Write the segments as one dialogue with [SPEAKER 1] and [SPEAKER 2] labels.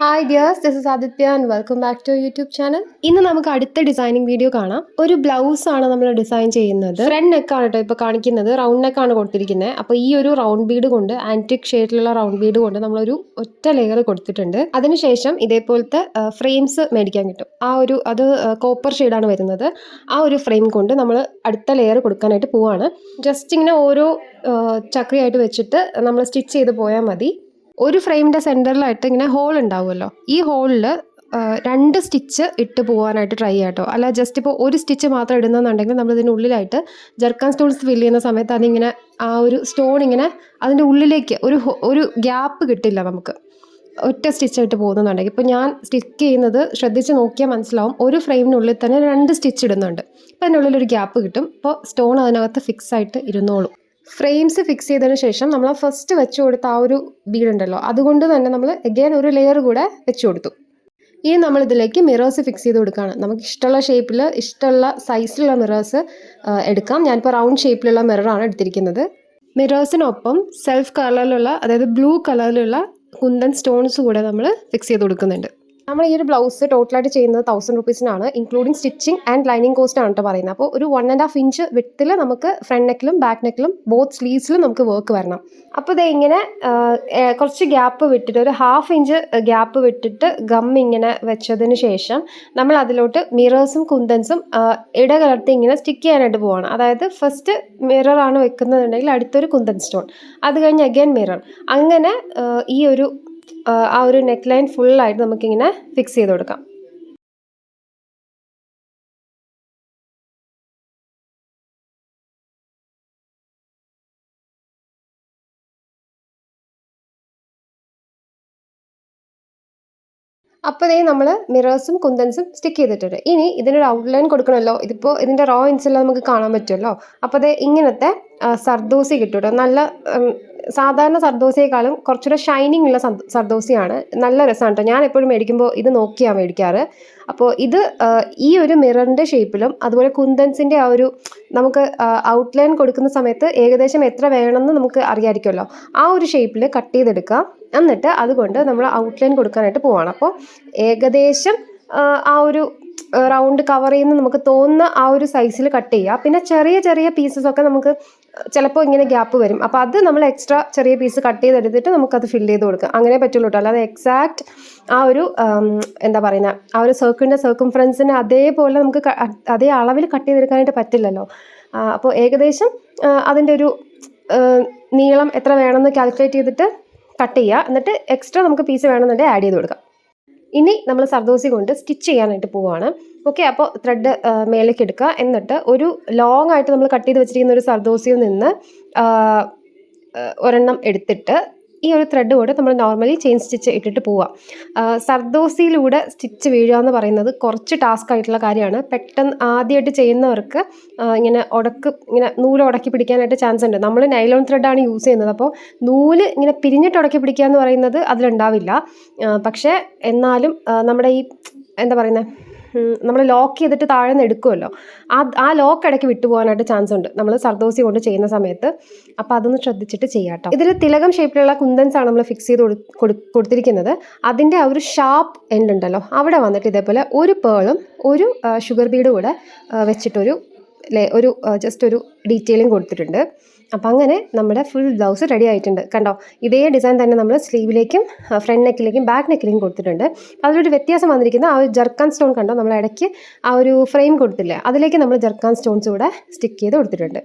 [SPEAKER 1] Hi dears this is Aditya and welcome back to YouTube channel ഇന്ന് നമുക്ക് അടുത്ത designing video കാണാം. ഒരു ബ്ലൗസ് ആണ് നമ്മൾ ഡിസൈൻ ചെയ്യുന്നത്. ഫ്രണ്ട് നെക്ക് ആണ് കേട്ടോ ഇപ്പോൾ കാണിക്കുന്നത്. റൗണ്ട് നെക്ക് ആണ് കൊടുത്തിരിക്കുന്നത് അപ്പോൾ ഈ ഒരു റൗണ്ട് ബീഡ് കൊണ്ട് ആന്റിക് ഷേഡിലുള്ള റൗണ്ട് ബീഡ് കൊണ്ട് നമ്മളൊരു ഒറ്റ ലെയർ കൊടുത്തിട്ടുണ്ട്. അതിനുശേഷം ഇതേപോലത്തെ ഫ്രെയിംസ് മേടിക്കാൻ കിട്ടും. ആ ഒരു അത് കോപ്പർ ഷെയ്ഡാണ് വരുന്നത്. ആ ഒരു ഫ്രെയിം കൊണ്ട് നമ്മൾ അടുത്ത ലെയർ കൊടുക്കാനായിട്ട് പോവാണ്. ജസ്റ്റ് ഇങ്ങനെ ഓരോ ചക്രയായിട്ട് വെച്ചിട്ട് നമ്മൾ സ്റ്റിച്ച് ചെയ്ത് പോയാൽ മതി. ഒരു ഫ്രെയിമിന്റെ സെന്ററിലായിട്ട് ഇങ്ങനെ ഹോൾ ഉണ്ടാവുമല്ലോ. ഈ ഹോളിൽ രണ്ട് സ്റ്റിച്ച് ഇട്ട് പോകാനായിട്ട് ട്രൈ ചെയ്യാം കേട്ടോ അല്ല ജസ്റ്റ് ഇപ്പോൾ ഒരു സ്റ്റിച്ച് മാത്രം ഇടുന്നെന്നുണ്ടെങ്കിൽ നമ്മൾ ഇതിന്റെ ഉള്ളിലായിട്ട് ജർക്കാൻ സ്റ്റോൺസ് ഫില്ല് ചെയ്യുന്ന സമയത്ത് അതിങ്ങനെ ആ ഒരു സ്റ്റോൺ ഇങ്ങനെ അതിന്റെ ഉള്ളിലേക്ക് ഒരു ഒരു ഗ്യാപ്പ് കിട്ടില്ല നമുക്ക്. ഒറ്റ സ്റ്റിച്ചായിട്ട് പോകുന്നുണ്ടെങ്കിൽ ഇപ്പോൾ ഞാൻ സ്റ്റിക്ക് ചെയ്യുന്നത് ശ്രദ്ധിച്ച് നോക്കിയാൽ മനസ്സിലാവും. ഒരു ഫ്രെയിമിനുള്ളിൽ തന്നെ രണ്ട് സ്റ്റിച്ച് ഇടുന്നുണ്ട്. അപ്പോൾ അതിനുള്ളിൽ ഒരു ഗ്യാപ്പ് കിട്ടും. അപ്പോൾ സ്റ്റോൺ അതിനകത്ത് ഫിക്സ് ആയിട്ട് ഇരുന്നോളും. ഫ്രെയിംസ് ഫിക്സ് ചെയ്തതിന് ശേഷം നമ്മൾ ഫസ്റ്റ് വെച്ച് കൊടുത്ത ആ ഒരു ബീഡ് ഉണ്ടല്ലോ അതുകൊണ്ട് തന്നെ നമ്മൾ എഗെയിൻ ഒരു ലെയർ കൂടെ വെച്ച് കൊടുത്തു. ഇനി നമ്മൾ ഇതിലേക്ക് മിറേഴ്സ് ഫിക്സ് ചെയ്ത് കൊടുക്കുകയാണ്. നമുക്ക് ഇഷ്ടമുള്ള ഷേപ്പിൽ ഇഷ്ടമുള്ള സൈസിലുള്ള മിറേഴ്സ് എടുക്കാം. ഞാനിപ്പോൾ റൗണ്ട് ഷേപ്പിലുള്ള മിററാണ് എടുത്തിരിക്കുന്നത്. മിറേഴ്സിനൊപ്പം സെൽഫ് കളറിലുള്ള അതായത് ബ്ലൂ കളറിലുള്ള കുന്തൻ സ്റ്റോൺസ് കൂടെ നമ്മൾ ഫിക്സ് ചെയ്ത് കൊടുക്കുന്നുണ്ട്. നമ്മൾ ഈ ഒരു ബ്ലൗസ് ടോട്ടലായിട്ട് ചെയ്യുന്നത് thousand റുപ്പീസിനാണ് including stitching and lining cost ആണ് കേട്ടോ പറയുന്നത്. അപ്പോൾ ഒരു വൺ ആൻഡ് ഹാഫ് ഇഞ്ച് വിട്ടിൽ നമുക്ക് ഫ്രണ്ട് നെക്കിലും ബാക്ക് നെക്കിലും ബോത്ത് സ്ലീവ്സിലും നമുക്ക് വർക്ക് വരണം. അപ്പോൾ ഇത് ഇങ്ങനെ കുറച്ച് ഗ്യാപ്പ് വിട്ടിട്ട് ഒരു ഹാഫ് ഇഞ്ച് ഗ്യാപ്പ് വിട്ടിട്ട് ഗം ഇങ്ങനെ വെച്ചതിന് ശേഷം നമ്മൾ അതിലോട്ട് മിറേഴ്സും കുന്തൻസും ഇടകലർത്തി ഇങ്ങനെ സ്റ്റിക്ക് ചെയ്യാനായിട്ട് പോവാണ്. അതായത് ഫസ്റ്റ് മിറർ ആണ് വെക്കുന്നതുണ്ടെങ്കിൽ അടുത്തൊരു കുന്തൻ സ്റ്റോൺ അത് കഴിഞ്ഞ് അഗൈൻ മിറർ അങ്ങനെ ഈ ഒരു ആ, ഒരു നെക്ക് ലൈൻ ഫുള്ളായിട്ട് നമുക്കിങ്ങനെ ഫിക്സ് ചെയ്ത് കൊടുക്കാം. അപ്പോൾ ഇതേ നമ്മൾ മിറേഴ്സും കുന്തൻസും സ്റ്റിക്ക് ചെയ്തിട്ടുണ്ട്. ഇനി ഇതിനൊരു ഔട്ട്ലൈൻ കൊടുക്കണമല്ലോ. ഇതിപ്പോൾ ഇതിന്റെ റോ ഇൻസെല്ലാം നമുക്ക് കാണാൻ പറ്റുമല്ലോ. അപ്പോൾ അതേ ഇങ്ങനത്തെ സർദൂസി കിട്ടും നല്ല സാധാരണ സർദോസിയേക്കാളും കുറച്ചുകൂടെ ഷൈനിങ് ഉള്ള സർ- സർദോസിയാണ്. നല്ല രസമാണ് കേട്ടോ ഞാൻ എപ്പോഴും മേടിക്കുമ്പോൾ ഇത് നോക്കിയാണ് മേടിക്കാറ്. അപ്പോൾ ഇത് ഈ ഒരു മിററിന്റെ ഷേപ്പിലും അതുപോലെ കുന്തൻസിന്റെ ആ ഒരു നമുക്ക് ഔട്ട്ലൈൻ കൊടുക്കുന്ന സമയത്ത് ഏകദേശം എത്ര വേണമെന്ന് നമുക്ക് അറിയാമായിരിക്കുമല്ലോ ആ ഒരു ഷേപ്പിൽ കട്ട് ചെയ്തെടുക്കുക എന്നിട്ട് അതുകൊണ്ട് നമ്മൾ ഔട്ട്ലൈൻ കൊടുക്കാനായിട്ട് പോവാണ്. അപ്പോൾ ഏകദേശം ആ ഒരു റൗണ്ട് കവർ ചെയ്യുന്ന നമുക്ക് തോന്നുന്ന ആ ഒരു സൈസിൽ കട്ട് ചെയ്യുക പിന്നെ ചെറിയ ചെറിയ പീസസ് ഒക്കെ നമുക്ക് ചിലപ്പോൾ ഇങ്ങനെ ഗ്യാപ്പ് വരും. അപ്പോൾ അത് നമ്മൾ എക്സ്ട്രാ ചെറിയ പീസ് കട്ട് ചെയ്തെടുത്തിട്ട് നമുക്കത് ഫില്ല് ചെയ്ത് കൊടുക്കാം. അങ്ങനെ പറ്റുള്ളൂ കേട്ടോ. അല്ലാതെ എക്സാക്ട് ആ ഒരു എന്താ പറയുന്ന ആ ഒരു സർക്കിളിന്റെ സർക്കംഫറൻസിന് അതേപോലെ നമുക്ക് അതേ അളവിൽ കട്ട് ചെയ്തെടുക്കാനായിട്ട് പറ്റില്ലല്ലോ. അപ്പോൾ ഏകദേശം അതിന്റെ ഒരു നീളം എത്ര വേണമെന്ന് കാൽക്കുലേറ്റ് ചെയ്തിട്ട് കട്ട് ചെയ്യുക എന്നിട്ട് എക്സ്ട്രാ നമുക്ക് പീസ് വേണമെന്നുണ്ടെങ്കിൽ ആഡ് ചെയ്ത് കൊടുക്കാം. ഇനി നമ്മൾ സർദോസി കൊണ്ട് സ്റ്റിച്ച് ചെയ്യാനായിട്ട് പോവുകയാണ് ഓക്കെ അപ്പോൾ ത്രെഡ് മേലേക്ക് എടുക്കുക എന്നിട്ട് ഒരു ലോങ് ആയിട്ട് നമ്മൾ കട്ട് ചെയ്ത് വെച്ചിരിക്കുന്ന ഒരു സർദോസിയിൽ നിന്ന് ഒരെണ്ണം എടുത്തിട്ട് ഈ ഒരു ത്രെഡ് കൂടെ നമ്മൾ നോർമലി ചെയിൻ സ്റ്റിച്ച് ഇട്ടിട്ട് പോവാം. സർദോസിയിലൂടെ സ്റ്റിച്ച് വീഴുക എന്ന് പറയുന്നത് കുറച്ച് ടാസ്ക് ആയിട്ടുള്ള കാര്യമാണ്. പെട്ടെന്ന് ആദ്യമായിട്ട് ചെയ്യുന്നവർക്ക് ഇങ്ങനെ ഉടക്ക് ഇങ്ങനെ നൂൽ ഉടക്കി പിടിക്കാനായിട്ട് ചാൻസ് ഉണ്ട്. നമ്മൾ നൈലോൺ ത്രെഡാണ് യൂസ് ചെയ്യുന്നത്. അപ്പോൾ നൂൽ ഇങ്ങനെ പിരിഞ്ഞിട്ട് ഉടക്കി പിടിക്കുക എന്ന് പറയുന്നത് അതിലുണ്ടാവില്ല. പക്ഷേ എന്നാലും നമ്മുടെ ഈ എന്താ പറയുന്നത് നമ്മൾ ലോക്ക് ചെയ്തിട്ട് താഴെ നിന്ന് എടുക്കുമല്ലോ ആ ആ ലോക്ക് ഇടയ്ക്ക് വിട്ടുപോകാനായിട്ട് ചാൻസ് ഉണ്ട്. നമ്മൾ സർദോസി കൊണ്ട് ചെയ്യുന്ന സമയത്ത്. അപ്പോൾ അതൊന്ന് ശ്രദ്ധിച്ചിട്ട് ചെയ്യാട്ടോ ഇതിൽ തിലകം ഷേപ്പിലുള്ള കുന്തൻസ് ആണ് നമ്മൾ ഫിക്സ് ചെയ്ത് കൊടു- കൊടു- കൊടുത്തിരിക്കുന്നത്. അതിന്റെ ആ ഒരു ഷാർപ്പ് എൻഡ് ഉണ്ടല്ലോ. അവിടെ വന്നിട്ട് ഇതേപോലെ ഒരു പേളും ഒരു ഷുഗർ ബീഡും കൂടെ വെച്ചിട്ടൊരു ഒരു ജസ്റ്റ് ഒരു ഡീറ്റെയിലും കൊടുത്തിട്ടുണ്ട്. അപ്പം അങ്ങനെ നമ്മുടെ ഫുൾ ബ്ലൗസ് റെഡി ആയിട്ടുണ്ട്. കണ്ടോ? ഇതേ ഡിസൈൻ തന്നെ നമ്മൾ സ്ലീവിലേക്കും ഫ്രണ്ട് നെക്കിലേക്കും ബാക്ക് നെക്കിലേക്കും കൊടുത്തിട്ടുണ്ട്. അതിലൊരു വ്യത്യാസം വന്നിരിക്കുന്ന ആ ഒരു ജർക്കാൻ സ്റ്റോൺ കണ്ടോ? നമ്മൾ ഇടയ്ക്ക് ആ ഒരു ഫ്രെയിം കൊടുത്തില്ലേ? അതിലേക്ക് നമ്മൾ ജർക്കാൻ സ്റ്റോൺസ് കൂടെ സ്റ്റിക്ക് ചെയ്ത് കൊടുത്തിട്ടുണ്ട്.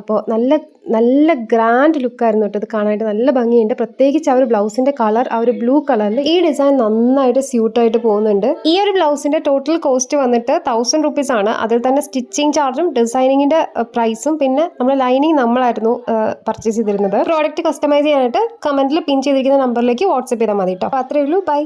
[SPEAKER 1] അപ്പോൾ നല്ല നല്ല ഗ്രാൻഡ് ലുക്കായിരുന്നു കേട്ടോ ഇത് കാണാനായിട്ട്. നല്ല ഭംഗിയുണ്ട്. പ്രത്യേകിച്ച് ആ ഒരു ബ്ലൗസിന്റെ കളർ ആ ഒരു ബ്ലൂ കളറിൽ ഈ ഡിസൈൻ നന്നായിട്ട് സ്യൂട്ടായിട്ട് പോകുന്നുണ്ട്. ഈ ഒരു ബ്ലൗസിന്റെ ടോട്ടൽ കോസ്റ്റ് വന്നിട്ട് തൗസൻഡ് റുപ്പീസ് ആണ്. അതിൽ തന്നെ സ്റ്റിച്ചിങ് ചാർജും ഡിസൈനിങ്ങിന്റെ പ്രൈസും പിന്നെ നമ്മൾ ലൈനിങ് നമ്മളായിരുന്നു പർച്ചേസ് ചെയ്തിരുന്നത്. പ്രോഡക്റ്റ് കസ്റ്റമൈസ് ചെയ്യാനായിട്ട് കമന്റിൽ പിൻ ചെയ്തിരിക്കുന്ന നമ്പറിലേക്ക് വാട്സപ്പ് ചെയ്താൽ മതി കേട്ടോ. അപ്പോൾ അത്രയേ ഉള്ളൂ. ബൈ